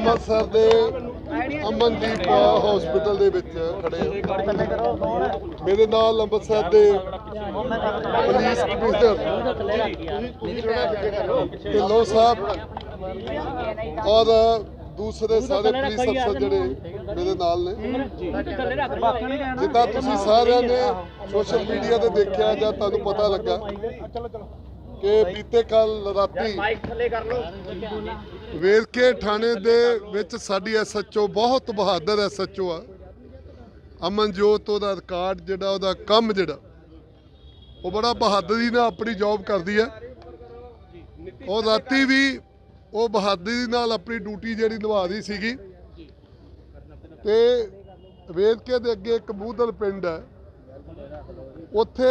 ਅੰਮ੍ਰਿਤਸਰ ਦੇ ਅਮਨਦੀਪ ਹਸਪੀਟਲ ਦੇ ਵਿੱਚ ਖੜੇ ਹਾਂ ਮੇਰੇ ਨਾਲ ਅੰਮ੍ਰਿਤਸਰ ਦੇ ਪੁਲਿਸ ਕਮਿਸ਼ਨਰ ਢਿੱਲੋਂ ਸਾਹਿਬ, ਔਰ ਦੂਸਰੇ ਸਾਰੇ ਪੁਲਿਸ ਅਫਸਰ ਜਿਹੜੇ ਮੇਰੇ ਨਾਲ ਨੇ। ਜਿੱਦਾਂ ਤੁਸੀਂ ਸਾਰਿਆਂ ਨੇ ਸੋਸ਼ਲ ਮੀਡੀਆ ਤੇ ਦੇਖਿਆ ਜਾਂ ਤੁਹਾਨੂੰ ਪਤਾ ਲੱਗਾ ਕਿ ਬੀਤੇ ਕੱਲ ਰਾਤੀ ਵੇਰਕੇ ਥਾਣੇ ਦੇ ਵਿੱਚ ਸਾਡੀ ਐਸਐਚਓ ਬਹੁਤ ਬਹਾਦਰ ਐਸਐਚਓ ਆ। ਅਮਨਜੋਤ ਉਹਦਾ ਰਿਕਾਰਡ ਜਿਹੜਾ ਉਹਦਾ ਕੰਮ ਜਿਹੜਾ ਉਹ ਬੜਾ ਬਹਾਦਰੀ ਨਾਲ ਆਪਣੀ ਜੌਬ ਕਰਦੀ ਹੈ। ਉਹ ਰਾਤੀ ਵੀ ਉਹ ਬਹਾਦਰੀ ਨਾਲ ਆਪਣੀ ਡਿਊਟੀ ਜਿਹੜੀ ਨਿਭਾ ਰਹੀ ਸੀਗੀ। ਤੇ ਵੇਰਕੇ ਦੇ ਅੱਗੇ ਇੱਕ ਮੂਦਲ ਪਿੰਡ ਹੈ। ਉੱਥੇ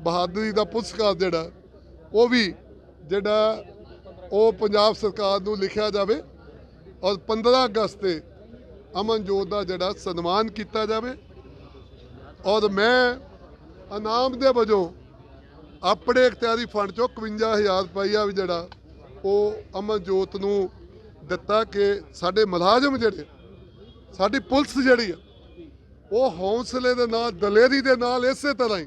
ਬਹਾਦਰੀ ਦਾ ਪੁਰਸਕਾਰ ਜਿਹੜਾ, ਉਹ ਵੀ ਜਿਹੜਾ ਉਹ ਪੰਜਾਬ ਸਰਕਾਰ ਨੂੰ ਲਿਖਿਆ ਜਾਵੇ ਔਰ 15 ਅਗਸਤ ਤੇ ਅਮਨਜੋਤ ਦਾ ਜਿਹੜਾ ਸਨਮਾਨ ਕੀਤਾ ਜਾਵੇ। ਔਰ ਮੈਂ ਇਨਾਮ ਦੇ ਵਜੋਂ ਆਪਣੇ ਇਖਤਿਆਰੀ ਫੰਡ ਚੋਂ 51000 ਰੁਪਈਆ ਵੀ ਜਿਹੜਾ ਉਹ ਅਮਨਜੋਤ ਨੂੰ ਦਿੱਤਾ ਕਿ ਸਾਡੇ ਮੁਲਾਜ਼ਮ ਜਿਹੜੇ, ਸਾਡੀ ਪੁਲਿਸ ਜਿਹੜੀ ਆ, ਉਹ ਹੌਸਲੇ ਦੇ ਨਾਲ, ਦਲੇਰੀ ਦੇ ਨਾਲ ਇਸੇ ਤਰ੍ਹਾਂ ਹੀ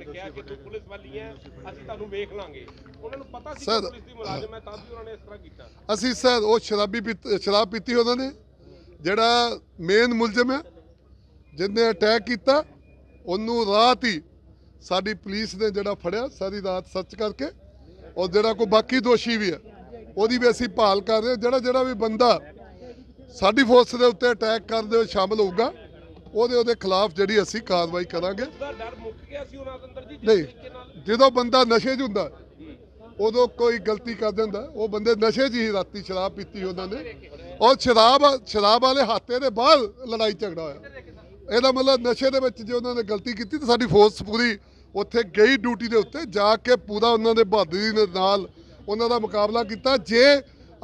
ਕਿਹਾ ਕਿ ਤੂੰ ਪੁਲਿਸ ਵਾਲੀ ਹੈ ਅਸੀਂ ਤੁਹਾਨੂੰ ਵੇਖ ਲਾਂਗੇ। ਉਹਨਾਂ ਨੂੰ ਪਤਾ ਸੀ ਸਰ, ਕਿ ਪੁਲਿਸ ਦੀ ਮੁਲਾਜ਼ਮ ਹੈ ਤਾਂ ਵੀ ਉਹਨਾਂ ਨੇ ਇਸ ਤਰ੍ਹਾਂ ਕੀਤਾ। ਅਸੀਂ ਸਰ ਉਹ ਸ਼ਰਾਬੀ ਸ਼ਰਾਬ ਪੀਤੀ ਉਹਨਾਂ ਨੇ। ਜਿਹੜਾ ਮੇਨ ਮੁਲਜ਼ਮ ਹੈ ਜਿਹਨੇ ਅਟੈਕ ਕੀਤਾ ਉਹਨੂੰ ਰਾਤ ਹੀ ਸਾਡੀ ਪੁਲਿਸ ਨੇ ਜਿਹੜਾ ਫੜਿਆ ਸਾਰੀ ਰਾਤ ਸਰਚ ਕਰਕੇ। ਔਰ ਜਿਹੜਾ ਕੋਈ ਬਾਕੀ ਦੋਸ਼ੀ ਵੀ ਹੈ ਉਹਦੀ ਵੀ ਅਸੀਂ ਭਾਲ ਕਰ ਰਹੇ। ਜਿਹੜਾ ਜਿਹੜਾ ਵੀ ਬੰਦਾ ਸਾਡੀ ਫੋਰਸ ਦੇ ਉੱਤੇ ਅਟੈਕ ਕਰਦੇ ਹੋਏ ਸ਼ਾਮਲ ਹੋਊਗਾ ਉਹਦੇ ਉਹਦੇ ਖਿਲਾਫ ਜਿਹੜੀ ਅਸੀਂ ਕਾਰਵਾਈ ਕਰਾਂਗੇ। ਉਹਦਾ ਡਰ ਮੁੱਕ ਗਿਆ ਸੀ ਉਹਨਾਂ ਦੇ ਅੰਦਰ ਜੀ ਜਿਸ ਨਹੀਂ ਤਰੀਕੇ ਨਾਲ। ਜਦੋਂ ਬੰਦਾ ਨਸ਼ੇ 'ਚ ਹੁੰਦਾ ਉਦੋਂ ਕੋਈ ਗਲਤੀ ਕਰ ਦਿੰਦਾ। ਉਹ ਬੰਦੇ ਨਸ਼ੇ 'ਚ ਹੀ ਰਾਤੀ ਸ਼ਰਾਬ ਪੀਤੀ ਉਹਨਾਂ ਨੇ। ਔਰ ਸ਼ਰਾਬ ਸ਼ਰਾਬ ਵਾਲੇ ਹਾਤੇ ਦੇ ਬਾਅਦ ਲੜਾਈ ਝਗੜਾ ਹੋਇਆ। ਇਹਦਾ ਮਤਲਬ ਨਸ਼ੇ ਦੇ ਵਿੱਚ ਜੇ ਉਹਨਾਂ ਨੇ ਗਲਤੀ ਕੀਤੀ ਤਾਂ ਸਾਡੀ ਫੋਰਸ ਪੂਰੀ ਉੱਥੇ ਗਈ ਡਿਊਟੀ ਦੇ ਉੱਤੇ। ਜਾ ਕੇ ਪੂਰਾ ਉਹਨਾਂ ਦੇ ਬਹਾਦਰੀ ਦੇ ਨਾਲ ਉਹਨਾਂ ਦਾ ਮੁਕਾਬਲਾ ਕੀਤਾ। ਜੇ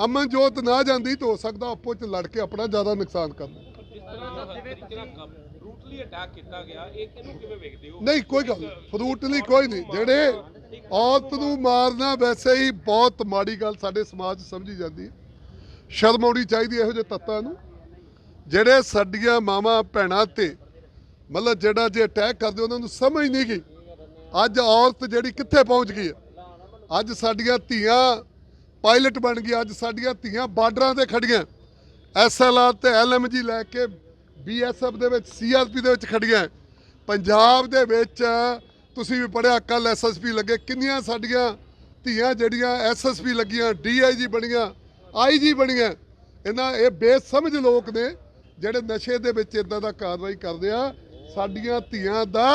ਅਮਨਜੋਤ ਨਾ ਜਾਂਦੀ ਤਾਂ ਹੋ ਸਕਦਾ ਆਪੋ ਚ ਲੜ ਕੇ ਆਪਣਾ ਜ਼ਿਆਦਾ ਨੁਕਸਾਨ ਕਰਨਾ ਜਿਸ ਤਰ੍ਹਾਂ ਦਾ ਤਰੀਕੇ ਨਾਲ ਬਰੂਟਲੀ ਅਟੈਕ ਕੀਤਾ ਗਿਆ, ਇਹ ਕਿਹਨੂੰ ਕਿਵੇਂ ਵੇਖਦੇ ਹੋ? ਨਹੀਂ, ਕੋਈ ਗੱਲ ਫਰੂਟ ਕੋਈ ਨਹੀਂ। ਜਿਹੜੇ ਔਰਤ ਨੂੰ ਮਾਰਨਾ ਵੈਸੇ ਹੀ ਬਹੁਤ ਮਾੜੀ ਗੱਲ ਸਾਡੇ ਸਮਾਜ ਸਮਝੀ ਜਾਂਦੀ ਹੈ। ਸ਼ਰਮ ਆਉਣੀ ਚਾਹੀਦੀ ਇਹੋ ਜਿਹੇ ਤੱਤਾਂ ਨੂੰ। ਜਿਹੜੇ ਸਾਡੀਆਂ ਮਾਵਾਂ ਭੈਣਾਂ ਤੇ ਮਤਲਬ ਜਿਹੜਾ ਜੇ ਅਟੈਕ ਕਰਦੇ, ਉਹਨਾਂ ਨੂੰ ਸਮਝ ਨਹੀਂ ਗਈ। ਅੱਜ ਔਰਤ ਜਿਹੜੀ ਕਿੱਥੇ ਪਹੁੰਚ ਗਈ ਹੈ? ਅੱਜ ਸਾਡੀਆਂ ਧੀਆਂ ਪਾਇਲਟ ਬਣ ਗਈਆਂ, ਅੱਜ ਸਾਡੀਆਂ ਧੀਆਂ ਬਾਰਡਰਾਂ ਤੇ ਖੜੀਆਂ ਐਸਐਲਆਰ ਤੇ ਐਲਐਮਜੀ ਲੈ ਕੇ ਬੀਐਸਐਫ ਦੇ ਵਿੱਚ ਸੀਆਰਪੀ ਦੇ ਵਿੱਚ ਖੜੀਆਂ ਪੰਜਾਬ ਦੇ ਵਿੱਚ ਤੁਸੀਂ ਵੀ ਪੜਿਆ ਕੱਲ ਐਸਐਸਪੀ ਲੱਗੇ। ਕਿੰਨੀਆਂ ਸਾਡੀਆਂ ਧੀਆਂ ਜਿਹੜੀਆਂ ਐਸਐਸਪੀ ਲੱਗੀਆਂ ਡੀਆਈਜੀ ਬਣੀਆਂ ਆਈਜੀ ਬਣੀਆਂ। ਇਹਨਾਂ ਇਹ ਬੇਸਮਝ ਲੋਕ ਨੇ, ਜਿਹੜੇ ਨਸ਼ੇ ਦੇ ਵਿੱਚ ਇਦਾਂ ਦਾ ਕਾਰਵਾਈ ਕਰਦੇ ਆ। ਸਾਡੀਆਂ ਧੀਆਂ ਦਾ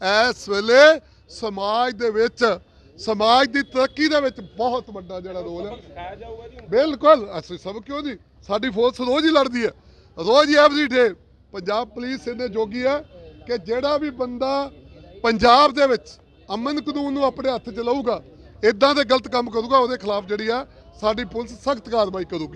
ਇਸ ਵੇਲੇ ਸਮਾਜ ਦੇ ਵਿੱਚ, ਸਮਾਜ ਦੀ ਤਰੱਕੀ ਦੇ ਵਿੱਚ ਬਹੁਤ ਵੱਡਾ ਜਿਹੜਾ ਰੋਲ ਹੈ। ਬਿਲਕੁਲ ਅਸੀਂ ਸਭ ਕਿਉਂ ਨਹੀਂ ਸਾਡੀ ਫੋਰਸ ਰੋਜ਼ ਹੀ ਲੜਦੀ ਹੈ। ਰੋਜ਼ ਹੀ ਐਵਰੀ ਡੇ। ਪੰਜਾਬ ਪੁਲਿਸ ਇਹਨੇ ਜੋਗੀ ਹੈ ਕਿ ਜਿਹੜਾ ਵੀ ਬੰਦਾ ਪੰਜਾਬ ਦੇ ਵਿੱਚ ਅਮਨ ਕਾਨੂੰਨ ਨੂੰ ਆਪਣੇ ਹੱਥ 'ਚ ਲਊਗਾ ਇਦਾਂ ਦੇ ਗਲਤ ਕੰਮ ਕਰੂਗਾ, ਉਹਦੇ ਖਿਲਾਫ ਜਿਹੜੀ ਆ ਸਾਡੀ ਪੁਲਿਸ ਸਖਤ ਕਾਰਵਾਈ ਕਰੂਗੀ।